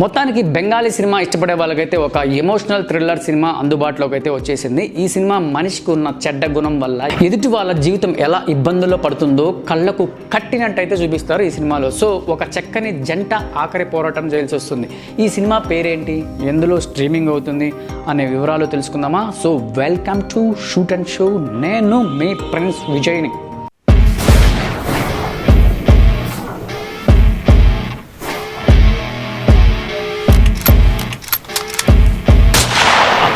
మొత్తానికి బెంగాలీ సినిమా ఇష్టపడే వాళ్ళకైతే ఒక ఎమోషనల్ థ్రిల్లర్ సినిమా అందుబాటులోకి అయితే వచ్చేసింది. ఈ సినిమా మనిషికి ఉన్న చెడ్డ గుణం వల్ల ఎదుటి వాళ్ళ జీవితం ఎలా ఇబ్బందుల్లో పడుతుందో కళ్ళకు కట్టినట్టయితే చూపిస్తారు ఈ సినిమాలో. సో ఒక చక్కని జంట ఆఖరి పోరాటం చేయాల్సి వస్తుంది. ఈ సినిమా పేరేంటి? ఎందులో స్ట్రీమింగ్ అవుతుంది? అనే వివరాలు తెలుసుకుందామా? So welcome to shoot and show. నేను మీ ప్రిన్స్ విజయ్ని.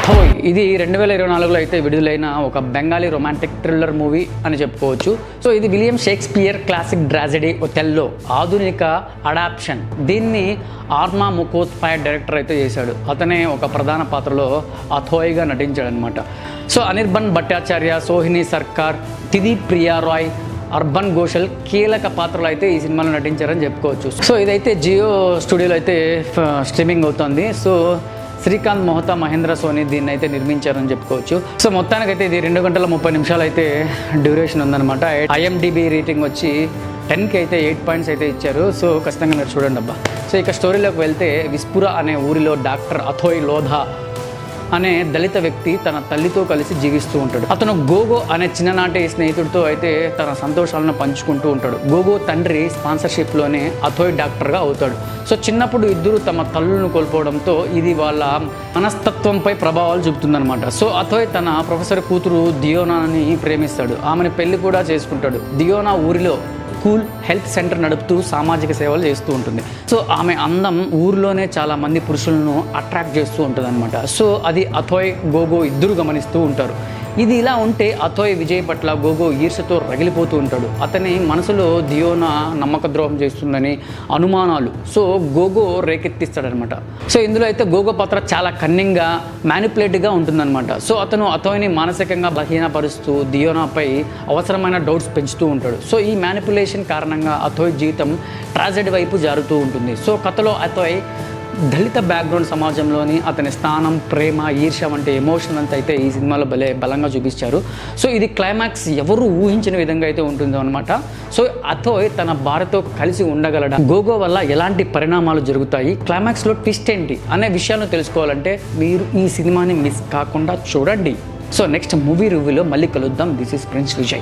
హోయ్ ఇది రెండు వేల ఇరవై నాలుగులో అయితే విడుదలైన ఒక బెంగాలీ రొమాంటిక్ థ్రిల్లర్ మూవీ అని చెప్పుకోవచ్చు. సో ఇది William Shakespeare classic tragedy Othello ఆధునిక అడాప్షన్. దీన్ని ఆర్మా ముఖోత్పాయ డైరెక్టర్ అయితే చేశాడు. అతనే ఒక ప్రధాన పాత్రలో అథోయ్గా నటించాడనమాట సో అనిర్బన్ భట్టాచార్య సోహిని సర్కార్ తిది ప్రియా రాయ్ అర్బన్ ఘోషల్ కీలక పాత్రలు అయితే ఈ సినిమాలో నటించారని చెప్పుకోవచ్చు. సో ఇదైతే జియో స్టూడియోలో అయితే స్ట్రీమింగ్ అవుతుంది. సో శ్రీకాంత్ మొహతా మహేంద్ర సోని దీన్ని అయితే నిర్మించారని చెప్పుకోవచ్చు. సో మొత్తానికైతే ఇది రెండు గంటల ముప్పై నిమిషాలు అయితే డ్యూరేషన్ ఉందన్నమాట. ఐఎండిబి రేటింగ్ వచ్చి టెన్కి అయితే ఎయిట్ పాయింట్స్ అయితే ఇచ్చారు. సో ఖచ్చితంగా మీరు చూడండి అబ్బా సో ఇక స్టోరీలోకి వెళ్తే విస్పుర అనే ఊరిలో డాక్టర్ అథోయ్ లోధా అనే దళిత వ్యక్తి తన తల్లితో కలిసి జీవిస్తూ ఉంటాడు. అతను గోగో అనే చిన్ననాటి స్నేహితుడితో అయితే తన సంతోషాలను పంచుకుంటూ ఉంటాడు. గోగో తండ్రి స్పాన్సర్షిప్లోనే అథోయ్ డాక్టర్గా అవుతాడు. సో చిన్నప్పుడు ఇద్దరు తమ తల్లులను కోల్పోవడంతో ఇది వాళ్ళ మనస్తత్వంపై ప్రభావాలు చూపుతుందనమాట సో అథోయ్ తన ప్రొఫెసర్ కూతురు దియోనాని ప్రేమిస్తాడు. ఆమెను పెళ్ళి కూడా చేసుకుంటాడు. దియోనా ఊరిలో స్కూల్ హెల్త్ సెంటర్ నడుపుతూ సామాజిక సేవలు చేస్తూ ఉంటుంది. సో ఆమె అందం ఊరిలోనే చాలా మంది పురుషులను అట్రాక్ట్ చేస్తూ ఉంటుంది అనమాట సో అది అథోయ్ గోగో ఇద్దరు గమనిస్తూ ఉంటారు. ఇది ఇలా ఉంటే అథోయ్ విజయ్ పట్ల గోగో ఈర్షతో రగిలిపోతూ ఉంటాడు. అతని మనసులో దియోనా నమ్మక ద్రోహం చేస్తుందని అనుమానాలు. సో గోగో రేకెత్తిస్తాడనమాట. సో ఇందులో అయితే గోగో పాత్ర చాలా కన్నింగ్గా మ్యానిపులేటివ్గా ఉంటుందన్నమాట. సో అతను అథోయ్ని మానసికంగా బలహీనపరుస్తూ దియోనాపై అవసరమైన డౌట్స్ పెంచుతూ ఉంటాడు. సో ఈ మ్యానిపులేషన్ కారణంగా అథోయ్ జీవితం ట్రాజెడీ వైపు జారుతూ ఉంటుంది. సో కథలో అథోయ్ దళిత బ్యాక్గ్రౌండ్ సమాజంలోని అతని స్థానం ప్రేమ ఈర్ష్య వంటి ఎమోషన్ అంతా అయితే ఈ సినిమాలో భలే బలంగా చూపించారు సో ఇది క్లైమాక్స్ ఎవరు ఊహించిన విధంగా అయితే ఉంటుందో అనమాట సో అథోయ్ తన భార్యతో కలిసి ఉండగలడా? గోగో వల్ల ఎలాంటి పరిణామాలు జరుగుతాయి? క్లైమాక్స్లో ట్విస్ట్ ఏంటి? అనే విషయాలను తెలుసుకోవాలంటే మీరు ఈ సినిమాని మిస్ కాకుండా చూడండి. సో నెక్స్ట్ మూవీ రివ్యూలో మళ్ళీ కలుద్దాం. This is prince Vijay